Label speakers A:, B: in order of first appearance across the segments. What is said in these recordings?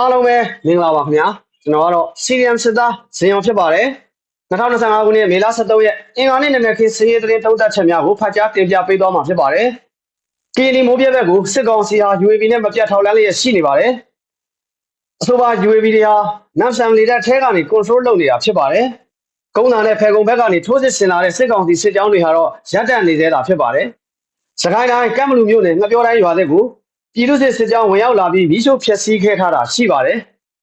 A: အားလုံးပဲမင်္ဂလာပါခင်ဗျာကျွန်တော်ကတော့ CRM စစ်သားဇင်အောင်ဖြစ်ပါတယ်2025ခုနှစ်မေလ23ရက်အင်္ဂါနေ့နံနက်ခင်းစည်ရည်သတင်းတုံးသက်ချက်များကိုဖတ်ကြားတင်ပြပေးသွားမှာဖြစ်ပါတယ်ကီလီမိုးပြက်ဘက်ကိုစစ်ကောင်စီဟာ UAV နဲ့မပြတ်ထောက်လန်းလျက်ရှိနေပါတယ်အဆိုပါ UAV တွေဟာနမ်ဆန်လေတပ်ထဲကနေ control လုပ်နေတာဖြစ်ပါတယ်ကုန်းသာနဲ့ဖယ်ကုံဘက်ကနေထိုးစစ်ဆင်လာတဲ့စစ်ကောင်စီစစ်ကြောင်းတွေဟာတော့ရပ်တန့်နေသေးတာဖြစ်ပါတယ်စကိုင်းတိုင်းကမ်ဘလူမြို့နယ်ငပြောတိုင်းရွာတဲ့ကို ပြည်သူ့စစ်စစ်ကြောင်းဝင်ရောက်လာပြီးမိရှုဖျက်ဆီးခဲ့ထားတာရှိပါတယ်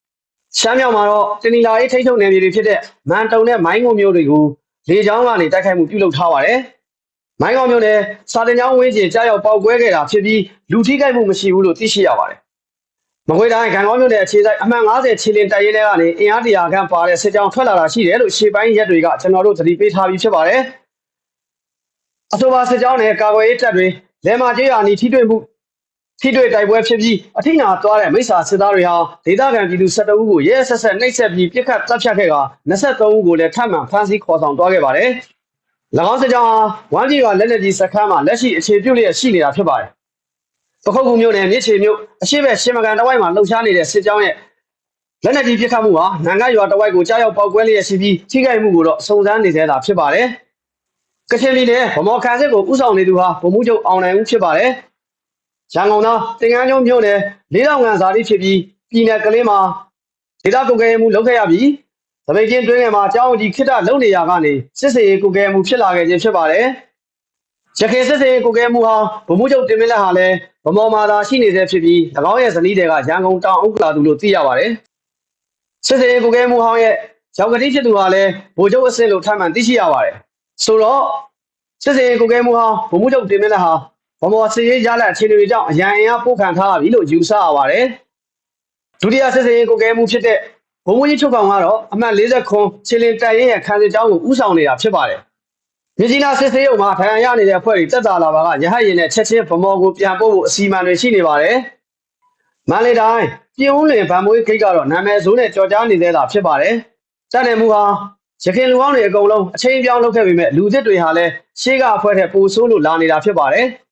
A: ။ရှမ်းမြောက်မှာတော့တနီလာရေးထိန်းချုပ်နယ်မြေတွေဖြစ်တဲ့မန်တုံနဲ့မိုင်းငုံမြို့တွေကိုလေကြောင်းကနေတိုက်ခိုက်မှုပြုလုပ်ထားပါတယ်။မိုင်းငုံမြို့နယ်စာတင်ကျောင်းဝင်းကျင်ကြားရောက်ပေါက်ကွဲခဲ့တာဖြစ်ပြီးလူထိခိုက်မှုမရှိဘူးလို့သိရှိရပါတယ်။မကွေးတိုင်းကံကောင်းမြို့နယ်အခြေစိုက်အမှန်90ခြေလင်တိုက်ရဲတွေကနေအင်အားတရာခန့်ပါတဲ့စစ်ကြောင်းထွက်လာတာရှိတယ်လို့ရှေ့ပိုင်းရက်တွေကကျွန်တော်တို့သတိပေးထားပြီးဖြစ်ပါတယ်။အဆိုပါစစ်ကြောင်းနဲ့ကာကွယ်ရေးတပ်တွေလဲမာကျေးရွာနီထိတွေ့မှု ထိတွေ့တိုက်ပွဲဖြစ်ပြီးအထိနာသွားတဲ့မိစ္ဆာစစ်သားတွေဟာဒေသခံပြည်သူ12ဦးကိုရဲဆက်ဆက်နှိပ်စက်ပြီးပြစ်ခတ်တပ်ဖြတ်ခဲ့က23ဦးကိုလည်းထပ်မံဖမ်းဆီးခေါ်ဆောင်သွားခဲ့ပါတယ်။၎င်းစစ်ကြောင်းဟာဝမ်းပြည်ရွာလက်နက်ကြီးစခန်းမှာလက်ရှိအခြေပြုလျက်ရှိနေတာဖြစ်ပါတယ်။ပခုတ်ကူမြို့နယ်မြစ်ချေမြို့အရှိဘက်ရှင်မကန်တဝိုက်မှာလှုပ်ရှားနေတဲ့စစ်ကြောင်းရဲ့လက်နက်ကြီးပြစ်ခတ်မှုဟာနန်ကရွာတဝိုက်ကိုကြားရောက်ပေါက်ကွဲလျက်ရှိပြီးထိခိုက်မှုကိုတော့စုံစမ်းနေသေးတာဖြစ်ပါတယ်။ကချင်ပြည်နယ်ဗမော်ခန်စစ်ကိုဥဆောင်နေသူဟာဗိုလ်မှူးချုပ်အောင်နိုင်ဦးဖြစ်ပါတယ်။ ရန်ကုန်သားတင်ကန်းကျွန်းမြို့နယ်လေးတောင်ငံဇာတိဖြစ်ပြီးပြည်နယ်ကလေးမှာဒေသကုကဲမှုလုပ်ခဲ့ရပြီးသပိတ်ချင်းတွင်းငယ်မှာအကြောင်းအကြီးခိတ္တလုံနေရကနေစစ်စေးကုကဲမှုဖြစ်လာခဲ့ခြင်းဖြစ်ပါတယ်။ရခိုင်စစ်စေးကုကဲမှုဟာဗမှုချုပ်တင်မင်းလက်ဟာလည်းဗမော်မာသာရှိနေသေးဖြစ်ပြီး၎င်းရဲ့ဇနီးတွေကရန်ကုန်တောင်ဥက္ကလာသူလို့သိရပါတယ်။စစ်စေးကုကဲမှုဟောင်းရဲ့ရောင်ကတိဖြစ်သူဟာလည်းဗိုလ်ချုပ်အဆင့်လို့ထပ်မံသိရှိရပါတယ်။ဆိုတော့စစ်စေးကုကဲမှုဟောင်းဗမှုချုပ်တင်မင်းလက်ဟာ ဘမော်စီရေးရလက်အခြေအနေတွေကြောင့်အရန်အင်အားပို့ခံထားရပြီလို့ယူဆရပါတယ်။ဒုတိယစစ်စေးကိုကဲမှုဖြစ်တဲ့ဘုံမကြီးချုပ်ကောင်ကတော့အမှတ်40ခွန်ခြေလင်တိုင်ရင်ရဲ့ခံစစ်ကြောင်းကိုဥဆောင်နေတာဖြစ်ပါတယ်။မြကြီးနားစစ်စေးရုံမှာထိုင်ရနေတဲ့အဖွဲ့တွေတက်တာလာပါကရဟတ်ရင်နဲ့ချက်ချင်းဗမော်ကိုပြန်ပို့ဖို့အစီအမံတွေရှိနေပါတယ်။မန္တလေးတိုင်းပြည်ဦးလွင်ဗံမွေးခိတ်ကတော့နာမည်ဆိုးနဲ့ကြော်ကြားနေသေးတာဖြစ်ပါတယ်။တန်တယ်မူဟာရခင်လူကောင်းတွေအကုန်လုံးအချိန်ပြောင်းလုပ်ခဲ့ပေမဲ့လူသစ်တွေဟာလည်းရှေးကအဖွဲ့ထက်ပိုဆိုးလို့လာနေတာဖြစ်ပါတယ်။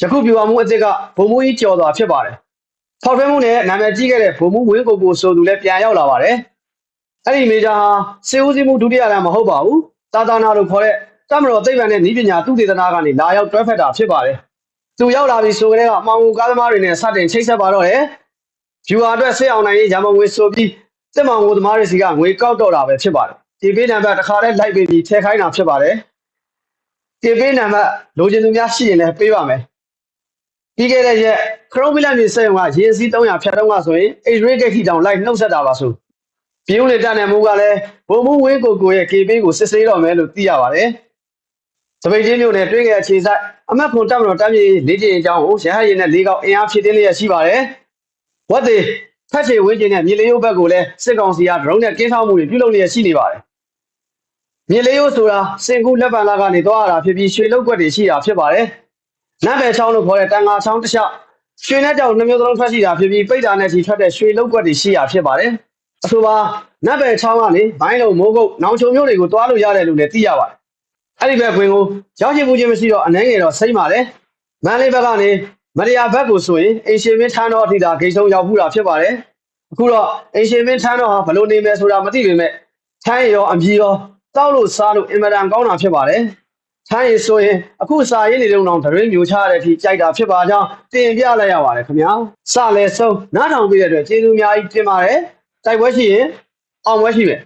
A: ယခုပြူပါမှုအစ်စ်ကဘုံမူကြီးကြော်သွားဖြစ်ပါတယ်။ဖောက်ထွင်းမှုနဲ့နာမည်ကြီးခဲ့တဲ့ဘုံမူဝင်းကိုကိုဆိုသူလည်းပြန်ရောက်လာပါတယ်။အဲ့ဒီမေဂျာဟာစေဦးစီးမှုဒုတိယလမ်းမဟုတ်ပါဘူး။တာတာနာလို့ခေါ်တဲ့တမတော်သိပ္ပံနဲ့ဤပညာသူတေသနာကနေလာရောက်တွဲဖက်တာဖြစ်ပါတယ်။သူရောက်လာပြီဆိုကြတဲ့ကအမောင်ကူကားသမားတွေနဲ့စတင်ချိတ်ဆက်ပါတော့တယ်။ဂျူဟာအတွက်စစ်အောင်နိုင်ရေးရမုံငွေဆိုပြီးစစ်မောင်ကိုသမားတွေစီကငွေကောက်တော့တာပဲဖြစ်ပါတယ်။ဒီပေးနံပါတ်တစ်ခါတည်းလိုက်ပေးပြီးထည့်ခိုင်းတာဖြစ်ပါတယ်။ဒီပေးနံပါတ်လိုချင်သူများရှိရင်လည်းပေးပါမယ်။ ပြီးခဲ့တဲ့ရက်ခရုံးပိလက်မြေစက်ရုံကရေစီး300ဖြတ်တော့ကဆိုရင်အိတ်ရေးဂိတ်ထီတောင်လိုက်နှုတ်ဆက်တာပါဆိုပြည်ဦးလေတက်နယ်မူကလည်းဘုံမူဝင်းကိုကိုရဲ့ KB ကိုစစ်ဆေးတော့မယ်လို့သိရပါတယ်။သပိတ်ချင်းမျိုးနဲ့တွင်းငယ်အခြေဆိုင်အမတ်ဖွန်တက်မတော်တက်မြေလေးကျင်အကြောင်းကိုရဟတ်ရင်နဲ့လေးကောက်အင်အားဖြည့်တင်းလျက်ရှိပါတယ်။ဝတ်သေးဖက်ချေဝင်းကျင်နဲ့မြေလေးရုပ်ဘက်ကိုလည်းစစ်ကောင်စီကဒရုန်းနဲ့ကင်းထောက်မှုတွေပြုလုပ်လျက်ရှိနေပါတယ်။မြေလေးရုပ်ဆိုတာစင်ကူလက်ပံလာကနေသွားရတာဖြစ်ပြီးရွှေလုတ်ကွက်တွေရှိတာဖြစ်ပါတယ်။ နတ်ဘယ်ချောင်းလို့ခေါ်တဲ့တန်ငါချောင်းတစ်လျှောက်ရွှေနဲ့ကြောင်နှမျိုးသလုံးထွက်ရှိတာဖြစ်ပြီးပိတ်တာနဲ့ချီထွက်တဲ့ရွှေလောက်ကွက်တွေရှိတာဖြစ်ပါတယ်။အဆိုပါနတ်ဘယ်ချောင်းကနေဘိုင်းလုံးမိုးကုတ်နောင်ချုံမျိုးတွေကိုတွားလို့ရတယ်လို့လည်းသိရပါတယ်။အဲ့ဒီဘက်ကွင်းကိုရောက်ရှိမှုချင်းမရှိတော့အနှဲငယ်တော့စိမ့်ပါလေ။မန္တလေးဘက်ကနေမရယာဘက်ကိုဆိုရင်အင်ရှင်မင်းထန်းတော်အထိတာဂိတ်ဆုံးရောက်မှုတာဖြစ်ပါတယ်။အခုတော့အင်ရှင်မင်းထန်းတော်ဟာဘလို့နေမယ်ဆိုတာမသိပေမဲ့ထန်းရောအမြည်ရောတောက်လို့စားလို့အင်မတန်ကောင်းတာဖြစ်ပါတယ်။ ထိုင်းရီဆိုရင်အခုစာရေးနေတုံးတော့တရင်မျိုးချရတဲ့အထိကြိုက်တာဖြစ်ပါကြောင်းတင်ပြလိုက်ရပါတယ်ခင်ဗျာစလဲဆုံးနားထောင်ပြီးတဲ့အတွက်ကျေးဇူးအများကြီးတင်ပါတယ်တိုက်ပွဲရှိရင်အောင်ပွဲရှိမယ်